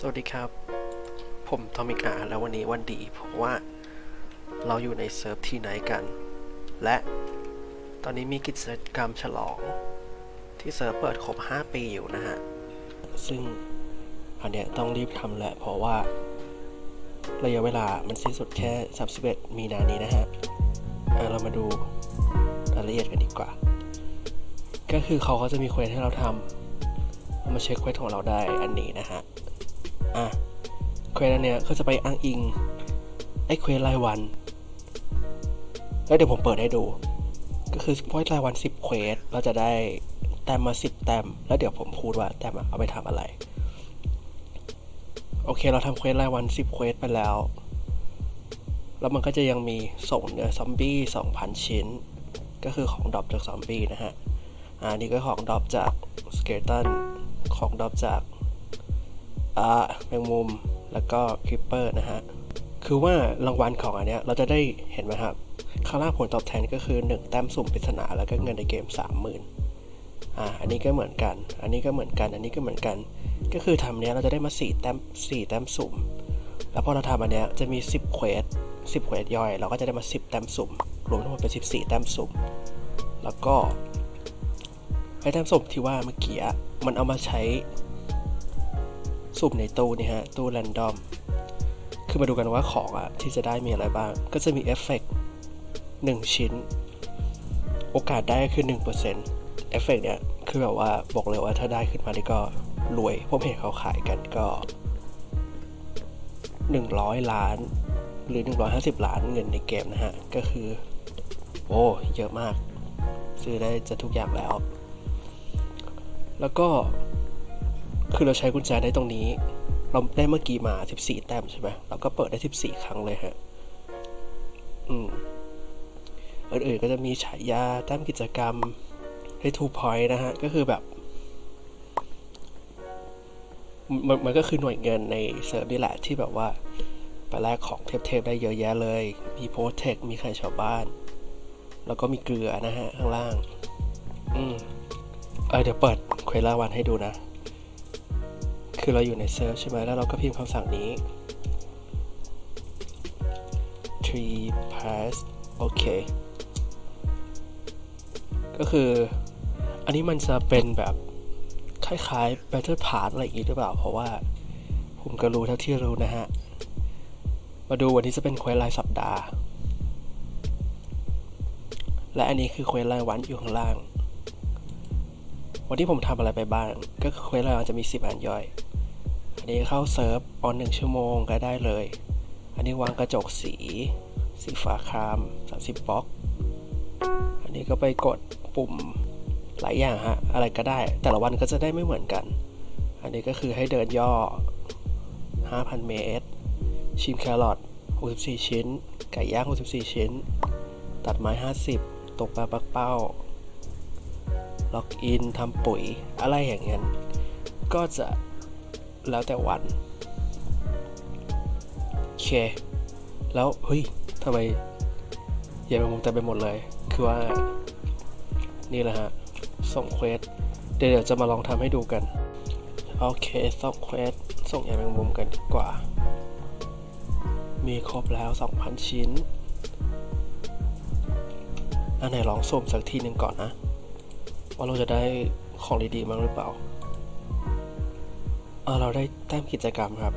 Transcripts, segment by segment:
สวัสดีครับ ผมทอมิกาแล้ววันนี้วันดีเพราะว่าเราอยู่ในเซิร์ฟที่ไหนกัน และตอนนี้มีกิจกรรมฉลอง ที่เซิร์ฟเปิดครบ 5 ปีอยู่นะฮะ ซึ่งอันเนี้ยต้องรีบทำแหละ เพราะว่าระยะเวลามันสิ้นสุดแค่ 31 มีนานี้นะฮะอะเรามาดูรายละเอียดกันดีกว่า ก็คือเขาก็จะมีเควสให้เราทำมาเช็คเควสของเราได้อันนี้นะฮะ อะเควสอันเนี้ยก็จะไปอ้างอิงไอ้เควสรายวัน แล้วเดี๋ยวผมเปิดให้ดู ก็คือเควสรายวัน10เควสเราจะได้แต้มมา10แต้มแล้วเดี๋ยวผมพูดว่าแต้มเอาไปทำอะไร โอเคเราทำเควสรายวัน10เควสไปแล้ว แล้วมันก็จะยังมีส่งเนื้อซอมบี้2,000 ชิ้น ก็คือของดรอปจากซอมบี้นะฮะอ่านี่ก็ของดรอปจากสเกตันของดรอปจาก อ่าแมงมุมแล้วก็คริปเปอร์นะฮะ คือว่ารางวัลของอันเนี้ยเราจะได้เห็นไหมครับข้างล่างผลตอบแทนก็คือ 1 แต้มสุ่มปริศนาแล้วก็เงินในเกม 30,000อ่าอันนี้ก็เหมือนกัน อันนี้ก็เหมือนกัน อันนี้ก็เหมือนกัน ก็คือทำเนี้ยเราจะได้มา 4 แต้ม4แต้มสุ่ม แล้วพอเราทำอันเนี้ยจะมี 10เควส10เควสย่อย เราก็จะได้มา 10 แต้มสุ่ม รวมทั้งหมดเป็น 14 แต้มสุ่ม แล้วก็ไอแต้มสุ่มที่ว่าเมื่อกี้มันเอามาใช้ สุ่มในตู้นี่ฮะ ตู้แรนดอม คือมาดูกันว่าของอะที่จะได้มีอะไรบ้าง ก็จะมีเอฟเฟกต์1ชิ้น โอกาสได้คือ 1%เอฟเฟกต์เนี่ย คือแบบว่าบอกเลยว่าถ้าได้ขึ้นมานี่ก็รวย ผมเห็นเขาขายกันก็ 100 ล้าน หรือ 150 ล้านเงินในเกมนะฮะ ก็คือ โอ้เยอะมาก ซื้อได้จะทุกอย่างแล้ว แล้วก็ คือเราใช้กุญแจได้ตรงนี้ เราได้เมื่อกี้มา 14 แต้มใช่ไหมเราก็เปิดได้ 14 ครั้งเลยฮะ อืมอื่นๆก็จะมีฉายาแต้มกิจกรรมได้ทูพอยต์นะฮะ ก็คือแบบมันมันก็คือหน่วยเงินในเซิร์ฟนี่แหละที่แบบว่าไปแลกของเทพๆได้เยอะแยะเลย มีโพสเทค มีใครชาวบ้าน แล้วก็มีเกลือนะฮะ ข้างล่าง อืม เออเดี๋ยวเปิดเควสลาวันให้ดูนะ คือเราอยู่ในเซิร์ฟใช่ไหมแล้วเราก็พิมพ์คำสั่งนี้ tree pass โอเค ก็คือ อันนี้มันจะเป็นแบบคล้ายๆ Battle Pass อะไรอย่างงี้หรือเปล่า เพราะว่าผมก็รู้เท่าที่รู้นะฮะ มาดูวันนี้จะเป็นเควสรายสัปดาห์ และอันนี้คือเควสรายวันอยู่ข้างล่างวันที่ผมทำอะไรไปบ้าง ก็คือเควสรายวันจะมี 10 อันย่อย อันนี้เข้าเซิร์ฟออนหนึ่งชั่วโมงก็ได้เลย อันนี้วางกระจกสี สีฟ้าคราม 30บล็อก อันนี้ก็ไปกดปุ่มหลายอย่างฮะ อะไรก็ได้ แต่ละวันก็จะได้ไม่เหมือนกัน อันนี้ก็คือให้เดินย่อ 5,000 เมตร ชิมแครอท64 ชิ้น ไก่ย่าง 64 ชิ้น ตัดไม้ 50 ตกปลาปักเป้า ล็อกอินทำปุ๋ย อะไรอย่างเงี้ยก็จะ แล้วแต่วันโอเค แล้วเฮ้ยทำไมอย่าไปมุมแต่ไปหมดเลย คือว่า นี่แหละฮะ ส่งเควส เดี๋ยวเดี๋ยวจะมาลองทำให้ดูกัน โอเคส่งเควส ส่งอย่าไปมุมกันดีกว่า มีครบแล้ว 2,000 ชิ้น อันไหนลองสุ่มสักทีหนึ่งก่อนนะ ว่าเราจะได้ของดีๆมั้งหรือเปล่า เออเราได้แต้มกิจกรรมครับ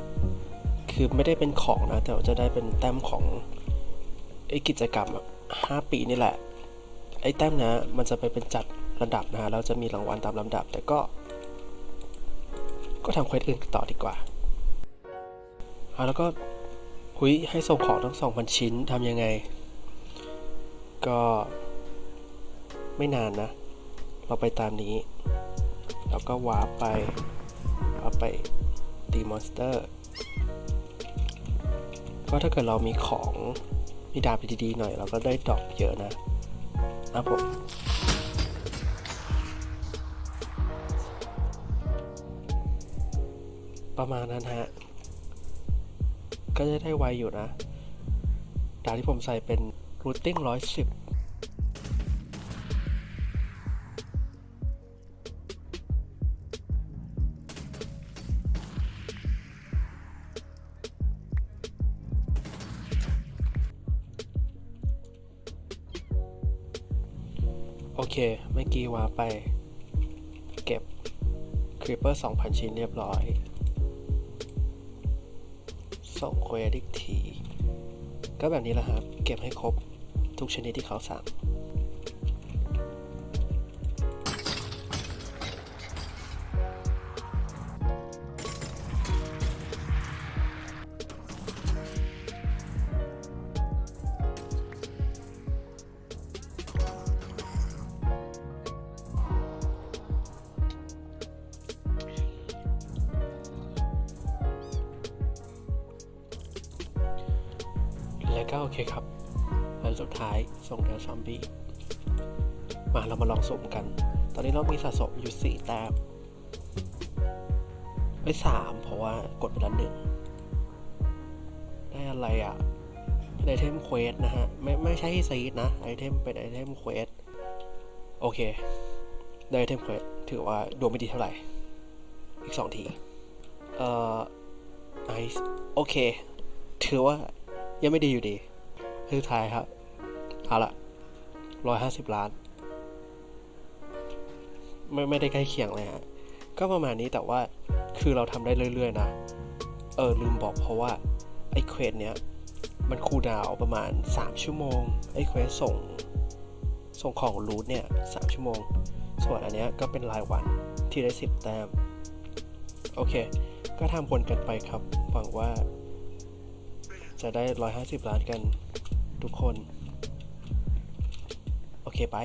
คือไม่ได้เป็นของนะ แต่จะได้เป็นแต้มของไอ้กิจกรรมห้าปีนี่แหละ ไอ้แต้มนะ มันจะไปเป็นจัดระดับนะฮะแล้วจะมีรางวัลตามลำดับ แต่ก็ ก็ทำเควสอื่นต่อดีกว่าอ่าแล้วก็หุยให้ส่งของทั้งสองพันชิ้นทำยังไง ก็ไม่นานนะ เราไปตามนี้ แล้วก็วาร์ปไป ไปตีมอนสเตอร์ก็ถ้าเกิดเรามีของมีดาบดีๆหน่อย เราก็ได้ดอกเยอะนะนะผมประมาณนั้นฮะ ก็จะได้ไวอยู่นะ ดาวที่ผมใส่เป็นรูทติ้งร้อยสิบ เค เมื่อกี้ว่าไป เก็บครีปเปอร์2,000 ชิ้นเรียบร้อยส่งเควดิกที ก็แบบนี้แหละครับ เก็บให้ครบทุกชนิดที่เขาสั่ง แล้วก็โอเคครับ อันสุดท้ายส่งเดลซอมบี้มาเรามาลองสุ่มกัน ตอนนี้เรามีสะสมอยู่สี่แต้มไม่สามเพราะว่ากดไปแล้วหนึ่งได้อะไรอะเป็นไอเทมเควสนะฮะ ไม่ไม่ใช่ซีดนะ ไอเทมเป็นไอเทมเควสโอเค ได้ไอเทมเควสถือว่าดวงไม่ดีเท่าไหร่ อีกสองที เอ่อไอซ์โอเค ถือว่า ยังไม่ดีอยู่ดีสุดท้ายครับเอาละร้อยห้าสิบล้าน ไม่ไม่ได้ใกล้เคียงเลยฮะ ก็ประมาณนี้แต่ว่าคือเราทำได้เรื่อยๆนะ เออลืมบอกเพราะว่า ไอ้เควสเนี้ย มันคูลดาวประมาณ 3 ชั่วโมง ไอ้เควสส่ง ส่งของรูทเนี่ย3ชั่วโมง ส่วนอันเนี้ยก็เป็นรายวันที่ได้ 10 แต้ม โอเค ก็ทำวนกันไปครับหวังว่า จะได้ 150 ล้านกันทุกคน โอเคไป